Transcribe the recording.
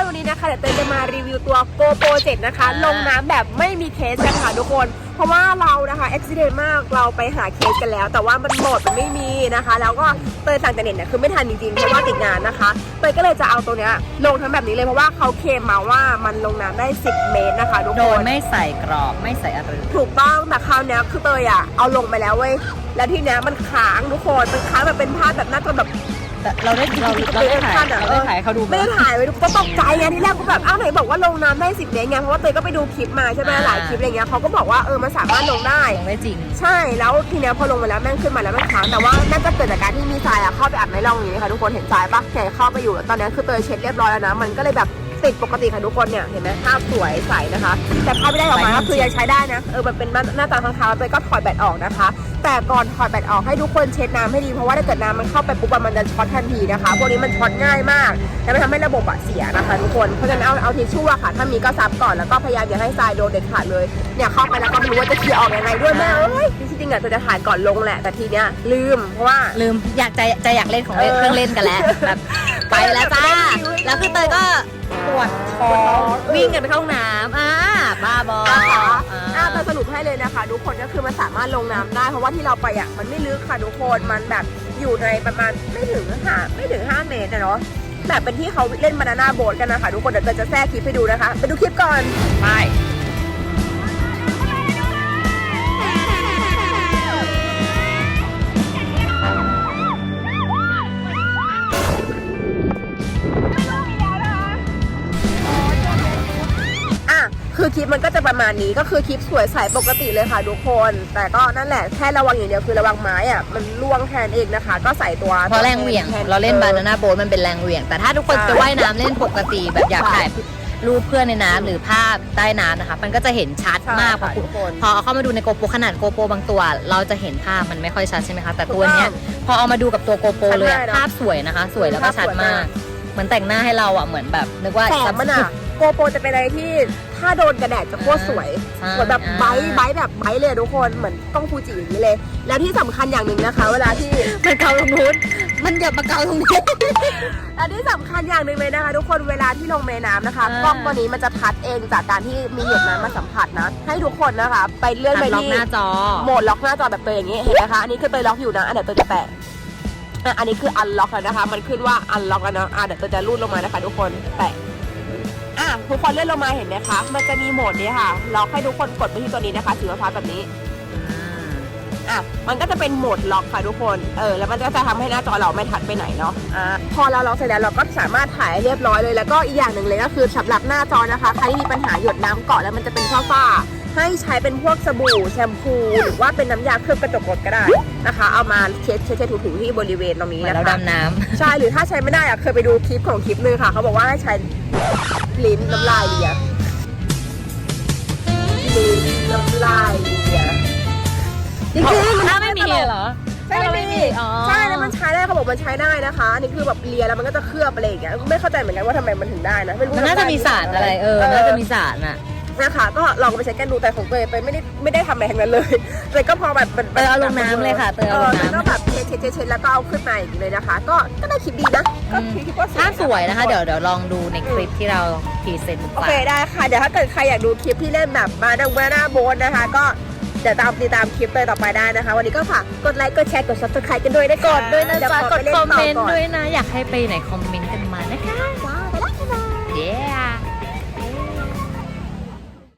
คนวันนี้นะคะเดี๋ยวเตยจะมารีวิวตัว GoPro 7 นะคะอ่าลงน้ำแบบไม่มีเคสกันค่ะทุกคน เพราะว่าเรานะคะอุบิเหตุมากเราไปหาเคสกันแล้ว แต่ว่ามันหมดมันไม่มีนะคะ แล้วก็เตยสั่งแต่เน็ตเนี่ยคือไม่ทันจริงๆเพราะว่าติดงานนะคะเตยก็เลยจะเอาตัวเนี้ยลงทั้งแบบนี้เลยเพราะว่าเขาเคลมมาว่ามันลงน้ำได้ 10 เมตรนะคะทุกโดคยน ไม่ใส่กรอบไม่ใส่อะไรถูกต้องแต่คราวเนี้ยคือเตยอะเอาลงไปแล้วเว้ยแล้วทีเนี้ยมันค้างทุกคนมันค้างแบบเป็นภาพแบบหน้าจอแบบ แต่เราได้เราเราได้ถ่ายเราได้ถ่ายให้เขาดูไหมไม่ได้ถ่ายไว้ก็ตกใจไงที่แรกก็แบบอ้าวไหนบอกว่าลงน้ำได้สิบเมตรไงเพราะว่าเตยก็ไปดูคลิปมาใช่ไหมอ่าหลายคลิปอะไรเงี้ยเขาก็บอกว่าเออมันสามารถลงได้ ลงได้จริง ใช่แล้วทีเนี้ยพอลงมาแล้วแม่งขึ้นมาแล้วแม่งค้างแต่ว่าน่าจะเกิดจากการที่มีทรายอะเข้าไปอัดในร่องอย่างนี้ค่ะทุกคนเห็นทรายปะแกเข้าไปอยู่แล้วตอนนี้คือเตยเช็ดเรียบร้อยแล้วนะมันก็เลยแบบ ติดปกติค่ะทุกคนเนี่ยเห็นไหมภาพสวยใสนะคะ แต่ภาพไม่ได้ออกมาก็คือยังใช้ได้นะเออมันเป็นหน้าตาค้างๆเตยก็ถอดแบตออกนะคะ แต่ก่อนถอดแบตออกให้ทุกคนเช็ดน้ำให้ดีเพราะว่าถ้าเกิดน้ำมันเข้าไปปุ๊บอะมันจะช็อตทันทีนะคะพวกนี้มันช็อตง่ายมากและมันทำให้ระบบอะเสียนะคะทุกคนเพราะฉะนั้นเอาเอาทิชชู่อะค่ะถ้ามีก็ซับก่อนแล้วก็พยายามอย่าให้ทรายโดนเด็ดขาดเลยเนี่ยเข้าไปแล้วก็ไม่รู้ว่าจะเคลียร์ออกยังไงด้วยแม่เอ้ยจริงๆอะจะถ่ายก่อนลงแหละแต่ทีเนี้ยลืมเพราะว่าลืมอยากจะจะอยากเล่นของเล่นเออเครื่องเล่นกันแล้วแบบไปแล้วจ้า แล้วคือเตยก็ ปวดท้อง วิ่งกันไปเข้าห้องน้ำอ่าบ้าบอนะคะอ่าอ่าแต่สรุปให้เลยนะคะ ทุกคนก็คือมันสามารถลงน้ำได้ เพราะว่าที่เราไปอะมันไม่ลึกค่ะทุกคนมันแบบอยู่ในประมาณไม่ถึงห้าไม่ถึง 5 เมตรนะเนาะแบบเป็นที่เขาเล่นบานาน่าโบ๊ทกันนะคะทุกคนเดี๋ยวเตยจะแทรกคลิปให้ดูนะคะ ไปดูคลิปก่อน ไป คือคลิปมันก็จะประมาณนี้ก็คือคลิปสวยใสปกติเลยค่ะทุกคน แต่ก็นั่นแหละแค่ระวังอย่างเดียวคือระวังไม้อะมันล่วงแทนเองนะคะ ก็ใส่ตัวเพราะแรงเหวี่ยงแทเราเล่นบานาออน่าโบ๊ทมันเป็นแรงเหวี่ยง แต่ถ้าทุกคนใช่จะว่ายน้ำเล่นปกติแบบอยากค่ะถ่ายรูปเพื่อนในน้ำหรือภาพใต้น้ำนะคะ มันก็จะเห็นชัดใช่มากพอค่ะคุณทุกคนพอเอาเข้ามาดูในโกโปรขนาดโกโปรบางตัว เราจะเห็นภาพมันไม่ค่อยชัดใช่ไหมคะ แต่ตัวเนี้ยถูกต้องพอเอามาดูกับตัวโกโปรเลยอะชัดมากเนอะภาพสวยนะคะ สวยแล้วก็ภาพชัดสวยมามากกเหมือนแต่งหน้าให้เราอะเหมือนแบบนึกว่าแต่มันอะ โกโปรจะเป็นอะไรที่ถ้าโดนกระแดดจะโคตรสวยใช่เหมือนแบบอ่าไบท์ไบท์แบบไบท์เลยทุกคนเหมือนกล้องฟูจิอย่างนี้เลย แล้วที่สำคัญอย่างหนึ่งนะคะ เวลาที่ มันเกาตรงนู้นมันอย่ามาเกาตรงนี้ และที่สำคัญอย่างหนึ่งเลยนะคะ ทุกคนเวลาที่ลงแม่น้ำนะคะอ่ากล้องตัวนี้มันจะทัดเองจากการที่มีหยดน้ำมาสัมผัสนะ ให้ทุกคนนะคะ ไปเลื่อนไปล็อกที่หน้าจอ โหมดล็อกหน้าจอแบบเตยอย่างนี้เห็นไหมคะอันนี้คือเตยล็อกอยู่นะอันเดี๋ยวเตยจะแปะอะอันนี้คืออันล็อกแล้วนะคะ มันขึ้นว่าอันล็อกแล้วเนาะอะเดี๋ยวเตยจะรูดลงมานะคะ ทุกคนแปะอะ ทุกคนเลื่อนลงมาเห็นไหมคะ มันจะมีโหมดนี้ค่ะล็อกให้ทุกคนกดไปที่ตัวนี้นะคะสีฟ้าๆแบบนี้อะมันก็จะเป็นโหมดล็อกค่ะทุกคน เออ แล้วมันก็จะทำให้หน้าจอเราไม่ทัดไปไหนเนาะ อ่า พอเราล็อกเสร็จแล้วเราก็สามารถถ่ายเรียบร้อยเลย แล้วก็อีกอย่างหนึ่งเลยก็คือสำหรับหน้าจอนะคะ ใครที่มีปัญหาหยดน้ำเกาะแล้วมันจะเป็นฝ้าๆ ให้ใช้เป็นพวกสบู่แชมพู หรือว่าเป็นน้ำยาเคลือบกระจกรถก็ได้นะคะ เอามาเช็ดเช็ดเช็ดถูๆที่บริเวณตรงนี้เหมือนนะเราคะดำน้ำใช่หรือถ้าใช้ไม่ได้อะเคยไปดูคลิปของคลิปนึงค่ะ เขาบอกว่าให้ใช้ลิ้นน้ำลายเลียลิ้นน้ำลายเลียจริงๆถ้าไม่มีเหรอใช่ถ้าเราไม่ไม่มีมีอ๋อใช่แล้วมันใช้ได้เขาบอกมันใช้ได้นะคะอันนี่คือแบบเลียแล้วมันก็จะเคลือบอะไรอย่างเงี้ยไม่เข้าใจเหมือนกันว่าทำไมมันถึงได้นะไม่รู้มันน่าจะมีสารอะไรเออน่าจะมีสารอะ นะคะก็ลองไปใช้กันดูแต่ของเตยเตยไม่ได้ไม่ได้ทำอะไรทั้งนั้นเลยเตยก็พอแบบมันเตยเอาลงน้ำเลยค่ะเตยเอาลงน้ำแล้วก็แบบเช็ดเช็ดเช็ดเช็ดแล้วก็เอาขึ้นมาอย่างนี้เลยนะคะ ก็ก็ได้คลิปดีนะก็คิดว่าภาพสวยนะคะ เดี๋ยวเดี๋ยวลองดูในคลิปที่เราพรีเซนต์โอเคได้ค่ะ เดี๋ยวถ้าเกิดใครอยากดูคลิปที่เล่นแบบมาดังมาหน้าโบนนะคะ ก็เดี๋ยวตามติดตามคลิปเตยต่อไปได้นะคะ วันนี้ก็ฝากกดไลค์กดแชร์กดซับสไครต์กันด้วยนะกดด้วยนะเดี๋จ๊ะขอกไปดเล่นคอมต่เมนต์ก่ด้วยนะ อยากให้ไปไหนคอมเมนต์กันมานะคะ